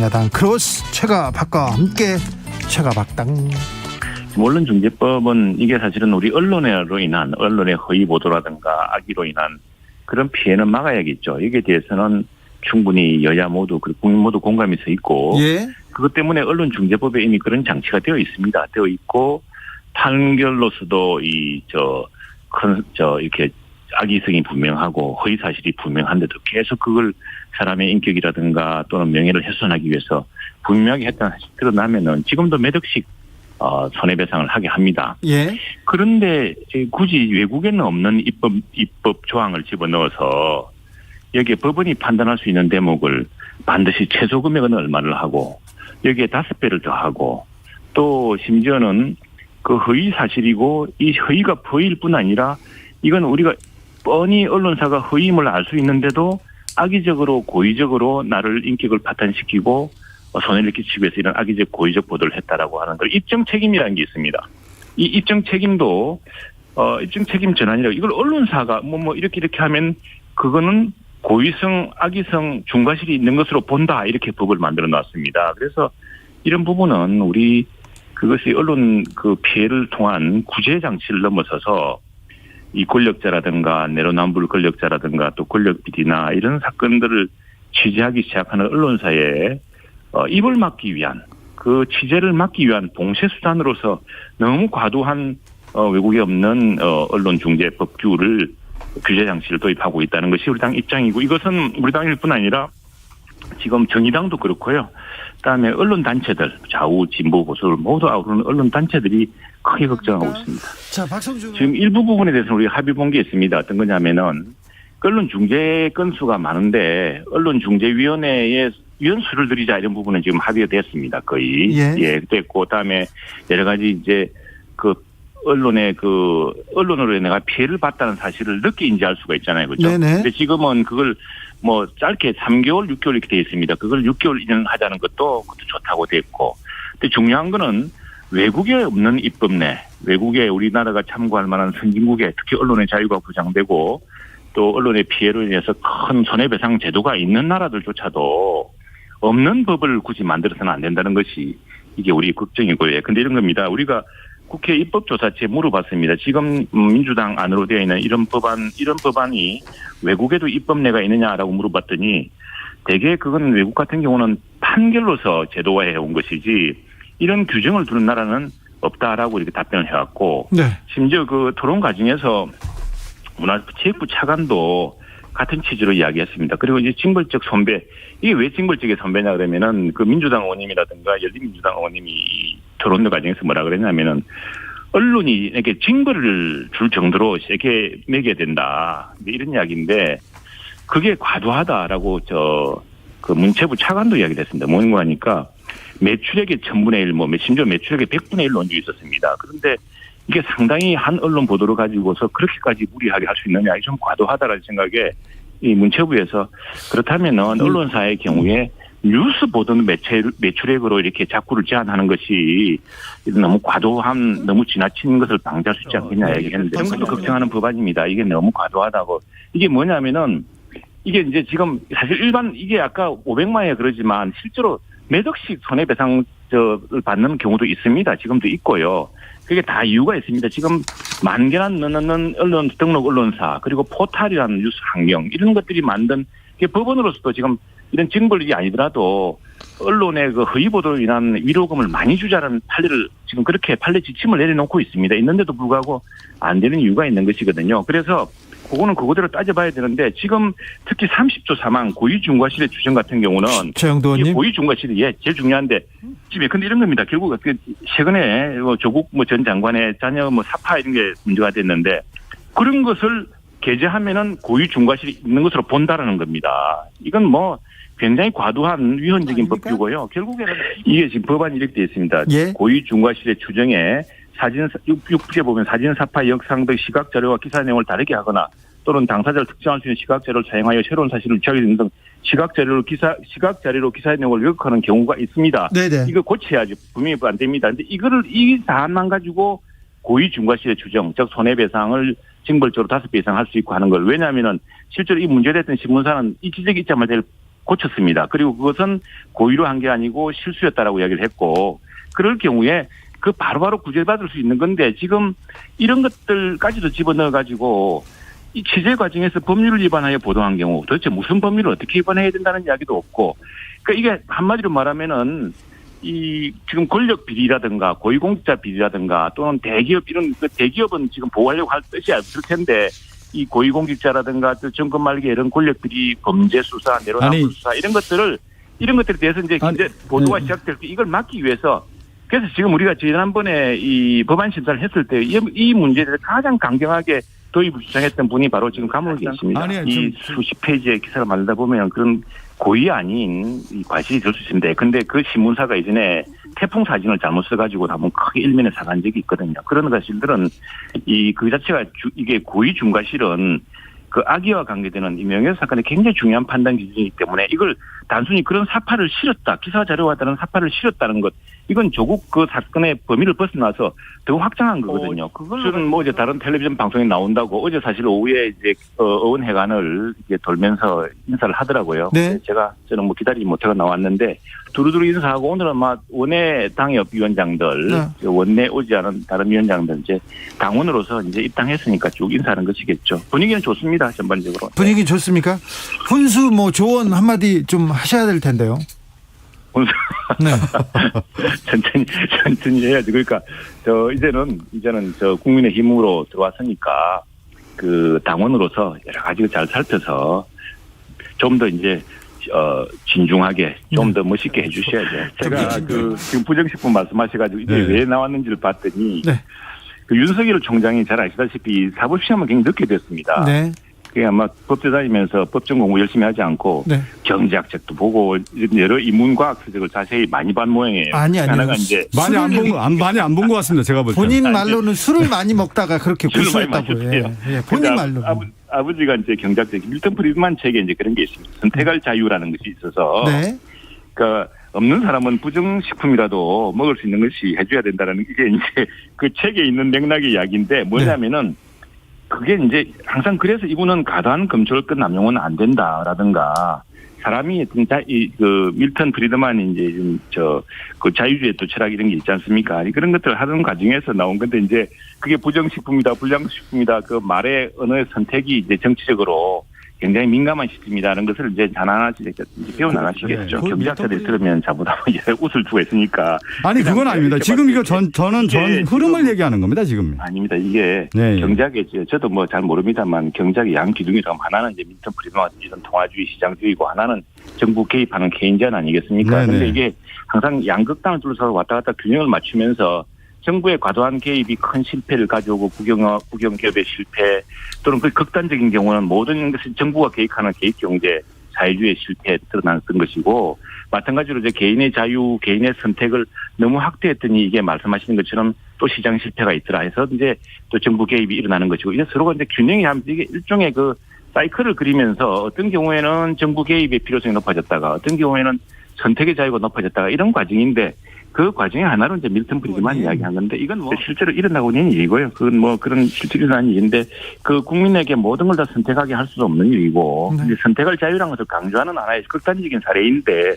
야당 크로스 최가박과 함께 최가박당 언론 중재법은 이게 사실은 우리 언론으로 인한 언론의 허위 보도라든가 악의로 인한 그런 피해는 막아야겠죠. 여기에 대해서는 충분히 여야 모두 그리고 국민 모두 공감이 서 있고 예 그것 때문에 언론 중재법에 이미 그런 장치가 되어 있습니다. 되어 있고 판결로서도 이 저 큰저 이렇게 악의성이 분명하고 허위 사실이 분명한데도 계속 그걸 사람의 인격이라든가 또는 명예를 훼손하기 위해서 분명하게 했다는 사실이 드러나면은 지금도 몇 억씩 어 손해배상을 하게 합니다. 예. 그런데 굳이 외국에는 없는 입법 입법 조항을 집어넣어서 여기에 법원이 판단할 수 있는 대목을 반드시 최소 금액은 얼마를 하고 여기에 다섯 배를 더하고 또 심지어는 그 허위 사실이고 이 허위가 보일 뿐 아니라 이건 우리가 뻔히 언론사가 허위임을 알 수 있는데도 악의적으로 고의적으로 나를 인격을 파탄시키고 어, 손해를 끼치기 위해서 이런 악의적 고의적 보도를 했다라고 하는 걸 입증 책임이라는 게 있습니다. 이 입증 책임도 어 입증 책임 전환이라고 이걸 언론사가 뭐뭐 이렇게 이렇게 하면 그거는 고의성, 악의성, 중과실이 있는 것으로 본다 이렇게 법을 만들어 놨습니다. 그래서 이런 부분은 우리 그것이 언론 그 피해를 통한 구제 장치를 넘어서서 이 권력자라든가 내로남불 권력자라든가 또 권력 비리나 이런 사건들을 취재하기 시작하는 언론사에 어, 입을 막기 위한 그 취재를 막기 위한 봉쇄 수단으로서 너무 과도한 어, 외국에 없는 어, 언론 중재 법규를 규제 장치를 도입하고 있다는 것이 우리 당 입장이고 이것은 우리 당일 뿐 아니라 지금 정의당도 그렇고요. 그다음에 언론 단체들 좌우 진보 보수를 모두 아우르는 언론 단체들이 크게 걱정하고 있습니다. 자 박성준 지금 일부 부분에 대해서는 우리가 합의 본 게 있습니다. 어떤 거냐면은 언론 중재 건수가 많은데 언론 중재위원회에 위원수를 드리자 이런 부분은 지금 합의가 됐습니다. 거의 예. 됐고 그다음에 여러 가지 이제 그 언론의 그 언론으로 내가 피해를 봤다는 사실을 늦게 인지할 수가 있잖아요, 그렇죠? 네네. 근데 지금은 그걸 뭐 짧게 3개월, 6개월 이렇게 돼 있습니다. 그걸 6개월 인용하자는 것도 그것도 좋다고 됐고. 근데 중요한 거는 외국에 없는 입법 내, 외국에 우리나라가 참고할 만한 선진국에 특히 언론의 자유가 보장되고 또 언론의 피해로 인해서 큰 손해배상 제도가 있는 나라들조차도 없는 법을 굳이 만들어서는 안 된다는 것이 이게 우리 걱정이고요. 근데 이런 겁니다. 우리가 국회 입법조사처에 물어봤습니다. 지금 민주당 안으로 되어 있는 이런 법안, 이런 법안이 외국에도 입법례가 있느냐라고 물어봤더니 대개 그건 외국 같은 경우는 판결로서 제도화해 온 것이지 이런 규정을 두는 나라는 없다라고 이렇게 답변을 해왔고 네. 심지어 그 토론 과정에서 문화체육부 차관도 같은 취지로 이야기했습니다. 그리고 이제 징벌적 선배 이게 왜 징벌적인 선배냐 그러면은 그 민주당 의원님이라든가 열린민주당 의원님이 이 토론 과정에서 뭐라 그랬냐면은 언론이 이렇게 징벌을 줄 정도로 세게 매겨야 된다 이런 이야기인데 그게 과도하다라고 저 그 문체부 차관도 이야기를 했습니다. 뭔가 하니까 매출액의 천분의 일, 뭐 심지어 매출액의 백분의 일 논적이 있었습니다. 그런데 이게 상당히 한 언론 보도를 가지고서 그렇게까지 무리하게 할 수 있느냐, 이게 좀 과도하다라는 생각에 이 문체부에서 그렇다면은 언론사의 경우에 뉴스 보도는 매출, 매출액으로 이렇게 자꾸를 제한하는 것이 너무 과도한, 너무 지나친 것을 방지할 수 있지 않겠냐 얘기했는데 정부도 걱정하는 법안입니다. 이게 너무 과도하다고. 이게 뭐냐면은 이게 이제 지금 사실 일반 이게 아까 500만에 그러지만 실제로 몇 억씩 손해배상 저를 받는 경우도 있습니다. 지금도 있고요. 그게 다 이유가 있습니다. 지금 만 개나 넘는 언론 등록 언론사 그리고 포탈이라는 뉴스 환경 이런 것들이 만든 게 법원으로서도 지금 이런 징벌이 아니더라도 언론의 그 허위 보도로 인한 위로금을 많이 주자는 판례를 지금 그렇게 판례 지침을 내려놓고 있습니다. 있는데도 불구하고 안 되는 이유가 있는 것이거든요. 그래서 그거는 그거대로 따져봐야 되는데 지금 특히 30조 사망 고의 중과실의 주정 같은 경우는 최영도 이게 의원님 고의 중과실이 예, 제일 중요한데 지금 근데 이런 겁니다. 결국 그 최근에 뭐 조국 뭐 전 장관의 자녀 뭐 사파 이런 게 문제가 됐는데 그런 것을 게재하면은 고의 중과실이 있는 것으로 본다라는 겁니다. 이건 뭐 굉장히 과도한 위헌적인 아닙니까? 법규고요. 결국에는 이게 지금 법안이 이렇게 되어 있습니다. 예. 고의 중과실의 추정에 사진 6부에 보면 사진 사파 영상 등 시각 자료와 기사 내용을 다르게 하거나 또는 당사자를 특정할 수 있는 시각 자료를 사용하여 새로운 사실을 취하게 되는 등 시각 자료로 기사 시각 자료로 기사 내용을 왜곡하는 경우가 있습니다. 네네 이거 고쳐야지 분명히 안 됩니다. 근데 이거를 이 사안만 가지고 고의 중과실의 추정, 즉 손해배상을 징벌적으로 다섯 배 이상 할 수 있고 하는 걸 왜냐하면은 실제로 이 문제됐던 신문사는 이 지적이 있자마자 고쳤습니다. 그리고 그것은 고의로 한 게 아니고 실수였다라고 이야기를 했고 그럴 경우에 그 바로바로 구제받을 수 있는 건데 지금 이런 것들까지도 집어넣어 가지고 이 취재 과정에서 법률을 위반하여 보도한 경우 도대체 무슨 법률을 어떻게 위반해야 된다는 이야기도 없고 그러니까 이게 한마디로 말하면은 이 지금 권력 비리라든가 고위공직자 비리라든가 또는 대기업 이런 그 대기업은 지금 보호하려고 할 뜻이 없을 텐데 이 고위공직자라든가 또 정권 말기 이런 권력 비리 범죄 수사. 내로남불 수사 이런 것들을 이런 것들에 대해서 이제 아니, 이제 보도가 네. 시작될 때 이걸 막기 위해서 그래서 지금 우리가 지난번에 이 법안 심사를 했을 때 이 문제에 대해서 가장 강경하게 도입을 주장했던 분이 바로 지금 감옥에 계십니다. 아니, 이 좀- 수십 페이지의 기사를 만들다 보면 그런 고의 아닌 이 과실이 될 수 있습니다. 근데 그 신문사가 이전에 태풍 사진을 잘못 써가지고 한번 크게 일면에 사간 적이 있거든요. 그런 것들은 이 그 자체가 주- 이게 고의 중과 실은 그 악의와 관계되는 이 명예 사건의 굉장히 중요한 판단 기준이기 때문에 이걸 단순히 그런 사파를 실었다 기사 자료와 다른 사파를 실었다는 것 이건 조국 그 사건의 범위를 벗어나서 더 확장한 거거든요. 그걸로는 뭐 이제 다른 텔레비전 방송에 나온다고 어제 사실 오후에 이제 어, 어원회관을 이제 돌면서 인사를 하더라고요. 네. 제가 저는 뭐 기다리지 못하고 나왔는데 두루두루 인사하고 오늘은 막 원내 당협 위원장들 네. 원내 오지 않은 다른 위원장들 이제 당원으로서 이제 입당했으니까 쭉 인사하는 것이겠죠. 분위기는 좋습니다 전반적으로. 분위기 좋습니까? 훈수 뭐 조언 한마디 좀 하셔야 될 텐데요. 훈수. 네. 천천히 천천히 해야지. 그러니까 저 이제는 이제는 저 국민의 힘으로 들어왔으니까 그 당원으로서 여러 가지 잘 살펴서 좀 더 이제 어 진중하게 좀 더 멋있게 해주셔야죠. 제가 그 지금 부정식품 말씀하셔가지고 이게 네. 왜 나왔는지를 봤더니 네. 그 윤석열 총장이 잘 아시다시피 사법시험을 굉장히 늦게 됐습니다. 네. 그게 아마 법대 다니면서 법정 공부 열심히 하지 않고 네. 경제학책도 보고 여러 인문과학 서적을 자세히 많이 본 모양이에요. 아니, 아니요. 하나가 이제 많이 안 본 거, 안, 많이 안 본 것 같습니다. 제가 볼 때. 본인 말로는 술을 많이 먹다가 그렇게 구수했다고. 예. 예. 본인 말로. 아버, 아버지가 이제 경제학적 밀턴 프리드만 책에 이제 그런 게 있습니다. 선택할 자유라는 것이 있어서 네. 그러니까 없는 사람은 부정식품이라도 먹을 수 있는 것이 해줘야 된다는 게 이제 그 책에 있는 맥락의 이야기인데 뭐냐면은 그게 이제 항상 그래서 이분은 과도한 검찰권 남용은 안 된다라든가 사람이 어떤 자, 이, 그, 밀턴 프리드만이 이제 좀, 저, 그 자유주의 또 철학 이런 게 있지 않습니까? 그런 것들을 하는 과정에서 나온 건데 이제 그게 부정식품이다, 불량식품이다, 그 말의 언어의 선택이 이제 정치적으로 굉장히 민감한 시점이라는 것을 이제 하나하나씩 이제 배워나가시겠죠. 네. 그 경제학자들이 들으면 자보다 이제 웃을 수가 있으니까. 아니, 그건 아닙니다. 지금 이거 전, 저는 전 흐름을 얘기하는 겁니다, 지금. 아닙니다. 이게 네. 경제학의 이제 저도 뭐 잘 모릅니다만 경제학의 양 기둥이라고 하나는 이제 밀턴 프리드만 이런 통화주의 시장주의고 하나는 정부 개입하는 케인지안 아니겠습니까? 네, 그런데 네. 이게 항상 양극단을 둘러서 왔다 갔다 균형을 맞추면서 정부의 과도한 개입이 큰 실패를 가져오고 국영 국영기업의 실패 또는 그 극단적인 경우는 모든 것이 정부가 개입하는 개입 경제 자유주의 실패에 드러났던 것이고 마찬가지로 이제 개인의 자유, 개인의 선택을 너무 확대했더니 이게 말씀하시는 것처럼 또 시장 실패가 있더라 해서 이제 또 정부 개입이 일어나는 것이고 이게 서로가 이제 균형이 하면서 이게 일종의 그 사이클을 그리면서 어떤 경우에는 정부 개입의 필요성이 높아졌다가 어떤 경우에는 선택의 자유가 높아졌다가 이런 과정인데 그 과정의 하나로 이제 밀턴 프리드만 네. 이야기한 건데 이건 뭐 실제로 일어나고 있는 일이고요. 그건 뭐 그런 실제로 일어난 일인데 그 국민에게 모든 걸 다 선택하게 할 수도 없는 일이고 네. 선택할 자유라는 것을 강조하는 하나의 극단적인 사례인데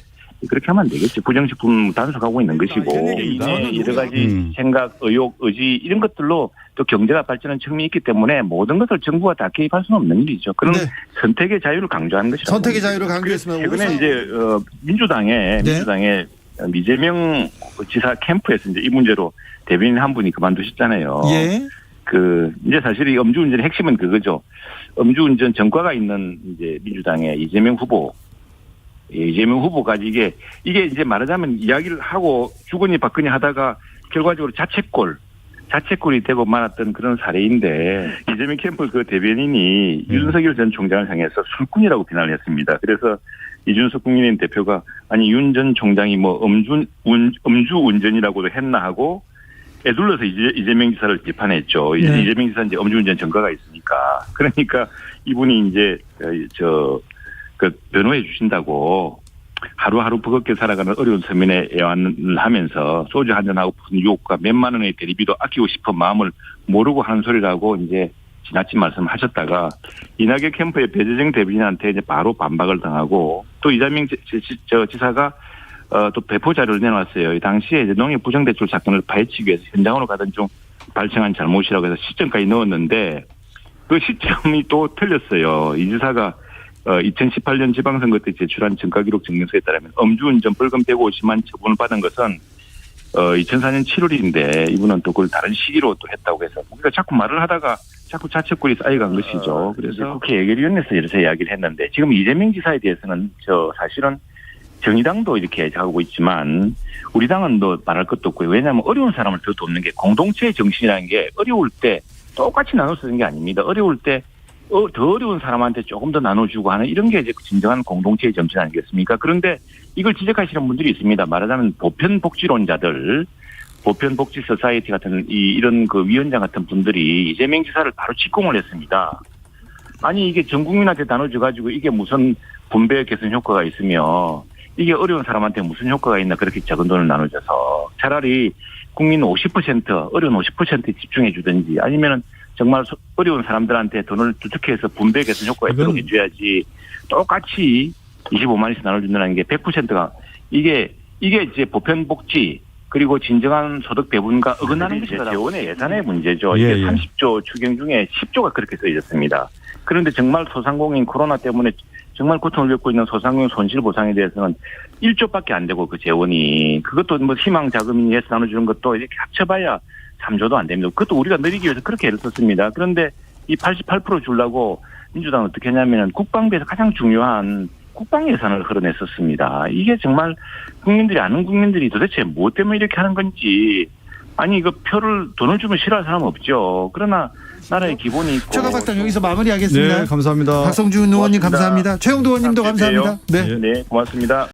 그렇게 하면 안 되겠지. 부정식품 단속하고 있는 것이고 그러니까 개인의 여러 가지 음. 생각, 의욕, 의지 이런 것들로 또 경제가 발전하는 측면이 있기 때문에 모든 것을 정부가 다 개입할 수는 없는 일이죠. 그런 네. 선택의 자유를 강조하는 것이라고. 선택의 자유를 강조했으면 최근에 우선- 이제 어, 민주당의 네. 민주당의 이재명 지사 캠프에서 이제 이 문제로 대변인 한 분이 그만두셨잖아요. 예. 그 이제 사실 이 음주운전의 핵심은 그거죠. 음주운전 전과가 있는 이제 민주당의 이재명 후보. 예, 이재명 후보까지 이게 이게 이제 말하자면 이야기를 하고 주거니 받거니 하다가 결과적으로 자책골 자책골이 되고 말았던 그런 사례인데 이재명 캠프 그 대변인이 음. 윤석열 전 총장을 향해서 술꾼이라고 비난을 했습니다. 그래서 이준석 국민의힘 대표가 아니 윤 전 총장이 뭐 음주 운, 음주 운전이라고도 했나 하고 애둘러서 이재, 이재명 지사를 비판했죠. 이제 네. 이재명 지사 이제 음주운전 전과가 있으니까 그러니까 이분이 이제 저 그 변호해 주신다고 하루하루 버겁게 살아가는 어려운 서민의 애완을 하면서 소주 한잔하고 푸는 유혹과 몇만 원의 대리비도 아끼고 싶은 마음을 모르고 하는 소리라고 이제 지나친 말씀하셨다가 이낙연 캠프의 배재정 대변인한테 이제 바로 반박을 당하고 또저 지사가 어, 또 배포 자료를 내놨어요. 이 당시에 이제 농협 부정대출 사건을 파헤치기 위해서 현장으로 가던 중 발생한 잘못이라고 해서 시점까지 넣었는데 그 시점이 또 틀렸어요. 이 지사가 어, 2018년 지방선거 때 제출한 증가기록 증명서에 따르면 음주운전 벌금 150만 처분을 받은 것은 어, 2004년 7월인데 이분은 또 그걸 다른 시기로 또 했다고 해서 우리가 자꾸 말을 하다가 자꾸 자책골이 쌓여간 것이죠. 그래서 국회 예결위원회에서 이래서 이야기를 했는데 지금 이재명 지사에 대해서는 저 사실은 정의당도 이렇게 하고 있지만 우리 당은 또 말할 것도 없고요. 왜냐하면 어려운 사람을 더 돕는 게 공동체의 정신이라는 게 어려울 때 똑같이 나눠 쓰는 게 아닙니다. 어려울 때 어, 더 어려운 사람한테 조금 더 나눠주고 하는 이런 게 이제 진정한 공동체의 정신 아니겠습니까? 그런데 이걸 지적하시는 분들이 있습니다. 말하자면 보편복지론자들, 보편복지 소사이티 같은 이 이런 그 위원장 같은 분들이 이재명 지사를 바로 직공을 했습니다. 아니 이게 전 국민한테 나눠줘 가지고 이게 무슨 분배 개선 효과가 있으며 이게 어려운 사람한테 무슨 효과가 있나 그렇게 적은 돈을 나눠줘서 차라리 국민 50% 어려운 50%에 집중해 주든지 아니면은 정말 소- 어려운 사람들한테 돈을 두둑해서 분배 개선 효과가 있도록 해줘야지 똑같이 25만 원씩 나눠준다는 게 100%가 이게 이게 이제 보편복지 그리고 진정한 소득 배분과 어긋나는 것이 재원의 예산의 문제죠. 예, 이게 예. 30조 추경 중에 10조가 그렇게 써 있었습니다. 그런데 정말 소상공인 코로나 때문에 정말 고통을 겪고 있는 소상공인 손실 보상에 대해서는 1조밖에 안 되고 그 재원이 그것도 뭐 희망 자금에서 나눠주는 것도 이렇게 합쳐봐야 3조도 안 됩니다. 그것도 우리가 늘리기 위해서 그렇게 애를 썼습니다. 그런데 이 88% 주려고 민주당은 어떻게 했냐면은 국방비에서 가장 중요한 국방 예산을 흘러냈었습니다. 이게 정말 국민들이 아는 국민들이 도대체 뭐 때문에 이렇게 하는 건지 아니 이거 표를 돈을 주면 싫어할 사람 없죠. 그러나 나라의 기본이 있고 최가 박당 여기서 마무리하겠습니다. 네, 감사합니다. 박성준 의원님 고맙습니다. 감사합니다. 최영도 의원님도 감사합니다. 네. 예. 네 고맙습니다.